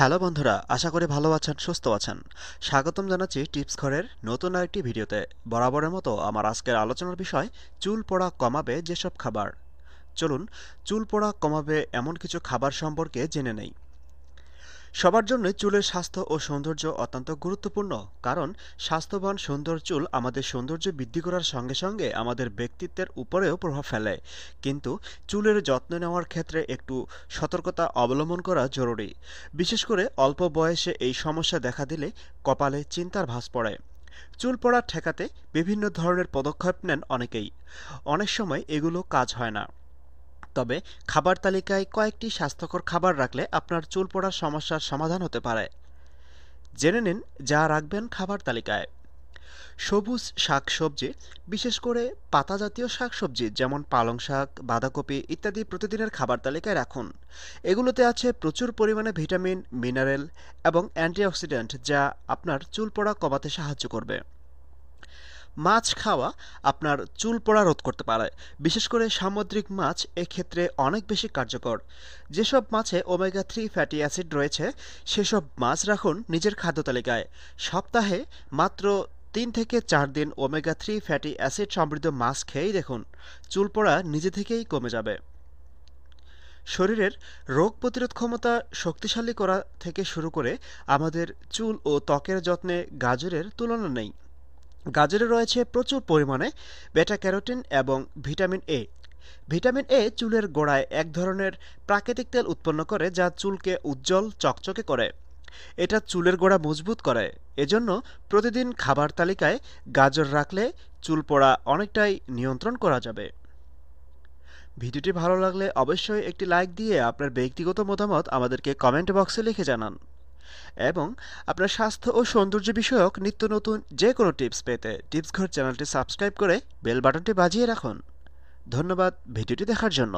Hello বন্ধুরা, আশা করি ভালো আছেন, সুস্থ আছেন। স্বাগতম জানাচ্ছি টিপস ঘরের নতুন আরেকটি ভিডিওতে। বরাবরের মতো আমার আজকের আলোচনার বিষয়, চুল পড়া কমাবে যেসব খাবার। চলুন, চুল পড়া কমাবে এমন কিছু খাবার সম্পর্কে জেনে নেই। সবার জন্য চুলের স্বাস্থ্য ও সৌন্দর্য অত্যন্ত গুরুত্বপূর্ণ, কারণ স্বাস্থ্যবান সুন্দর চুল আমাদের সৌন্দর্য বৃদ্ধি করার সঙ্গে সঙ্গে আমাদের ব্যক্তিত্বের উপরেও প্রভাব ফেলে। কিন্তু চুলের যত্ন নেওয়ার ক্ষেত্রে একটু সতর্কতা অবলম্বন করা জরুরি। বিশেষ করে অল্প বয়সে এই সমস্যা দেখা দিলে কপালে চিন্তার ভাস পড়ে। চুল পড়া ঠেকাতে বিভিন্ন ধরনের পদক্ষেপ নেন অনেকেই। অনেক সময় এগুলো কাজ হয় না। তবে খাবার তালিকায় কয়েকটি স্বাস্থ্যকর খাবার রাখলে আপনার চুল পড়ার সমস্যার সমাধান হতে পারে। জেনে নিন যা রাখবেন খাবার তালিকায়। সবুজ শাক সবজি বিশেষ করে পাতা জাতীয় শাকসবজি যেমন পালং শাক, বাঁধাকপি ইত্যাদি প্রতিদিনের খাবার তালিকায় রাখুন। এগুলোতে আছে প্রচুর পরিমাণে ভিটামিন, মিনারেল এবং অ্যান্টিঅক্সিডেন্ট যা আপনার চুল পড়া কমাতে সাহায্য করবে। মাছ খাওয়া আপনার চুল পড়া রোধ করতে পারে। বিশেষ করে সামুদ্রিক মাছ এক্ষেত্রে অনেক বেশি কার্যকর। যেসব মাছে ওমেগা থ্রি ফ্যাটি অ্যাসিড রয়েছে, সেসব মাছ রাখুন নিজের খাদ্য তালিকায়। সপ্তাহে মাত্র তিন থেকে চার দিন ওমেগা থ্রি ফ্যাটি অ্যাসিড সমৃদ্ধ মাছ খেয়েই দেখুন। চুল পড়া নিজে থেকেই কমে যাবে। শরীরের রোগ প্রতিরোধ ক্ষমতা শক্তিশালী করা থেকে শুরু করে আমাদের চুল ও ত্বকের যত্নে গাজরের তুলনা নেই। গাজরে রয়েছে প্রচুর পরিমাণে বেটা ক্যারোটিন এবং ভিটামিন এ ভিটামিন এ চুলের গোড়ায় এক ধরনের প্রাকৃতিক তেল উৎপন্ন করে যা চুলকে উজ্জ্বল, চকচকে করে। এটা চুলের গোড়া মজবুত করে। এজন্য প্রতিদিন খাবার তালিকায় গাজর রাখলে চুল পড়া অনেকটাই নিয়ন্ত্রণ করা যাবে। ভিডিওটি ভালো লাগলে অবশ্যই একটি লাইক দিয়ে আপনার ব্যক্তিগত মতামত আমাদেরকে কমেন্ট বক্সে লিখে জানান। এবং আপনার স্বাস্থ্য ও সৌন্দর্য বিষয়ক নিত্য নতুন যে কোনো টিপস পেতে টিপস ঘর চ্যানেলটি সাবস্ক্রাইব করে বেল বাটনটি বাজিয়ে রাখুন। ধন্যবাদ ভিডিওটি দেখার জন্য।